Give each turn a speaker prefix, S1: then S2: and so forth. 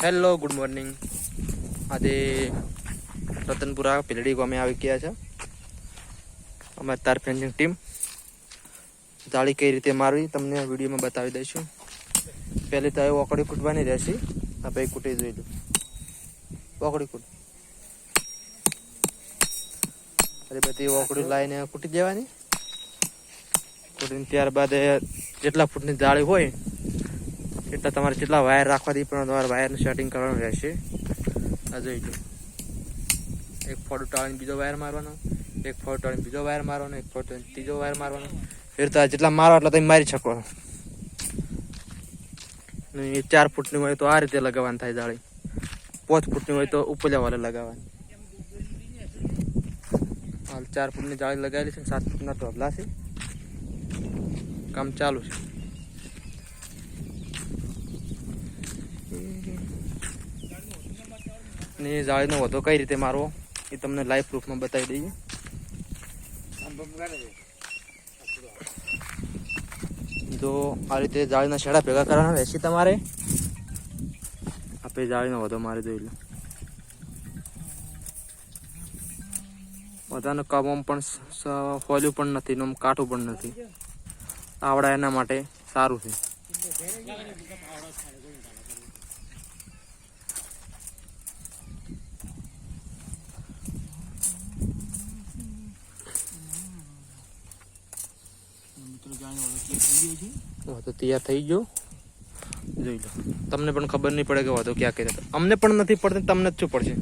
S1: Hello good morning આજે રતનપુરા પેલડી ગામે આવી ગયા છે. અમારી તાર ફેન્સિંગ ટીમ. જાળી કઈ રીતે મારવી તમને વિડીયોમાં બતાવી દઈશું. પહેલી તો ઓકડી કૂટવાની રહેશે. આ કૂટી જોઈ લો. ઓકડી કૂટ. અરે બધી ઓકડી લાવીને કૂટી દેવાની. કૂટીને ત્યારબાદ જેટલા ફૂટની જાળી હોય એટલા તમારે જેટલા વાયર રાખવાથી પણ તમારે વાયરનું સેટિંગ કરવાનું રહેશે. આ જોઈ લો. એક ફોટો ટાળીને બીજો વાયર મારવાનો, એક ફોટો ટાળીને બીજો વાયર મારવાનો, એક ફોટો ત્રીજો વાયર મારવાનો. એ રીતે જેટલા મારો એટલા તમે મારી શકો. ચાર ફૂટની હોય તો આ રીતે લગાવવાની થાય જાળી. પાંચ ફૂટની હોય તો ઉપલા વાળે લગાવવાની. હાલ ચાર ફૂટની જાળી લગાવેલી છે ને સાત ફૂટના ઢોબલા છે. કામ ચાલુ છે. ને જાળીનો વધો કઈ રીતે મારવો, એ તમને લાઈવ પ્રૂફમાં બતાવી દઈએ. જો આ રીતે જાળીના છેડા ભેગા કરવાના રહેશે તમારે. આપણે જાળીનો વધો મારી જોઈ લો. બધાનું કામ પણ ફોલ્યું પણ નથી આમ કાઠું પણ નથી. આવડા એના માટે સારું છે. વધુ તૈયાર થઈ ગયો. જોઈ લો. તમને પણ ખબર નહીં પડે કે વાતો ક્યાં કહેતા હતા અમને પણ નથી પડતી તમને જ શું પડશે?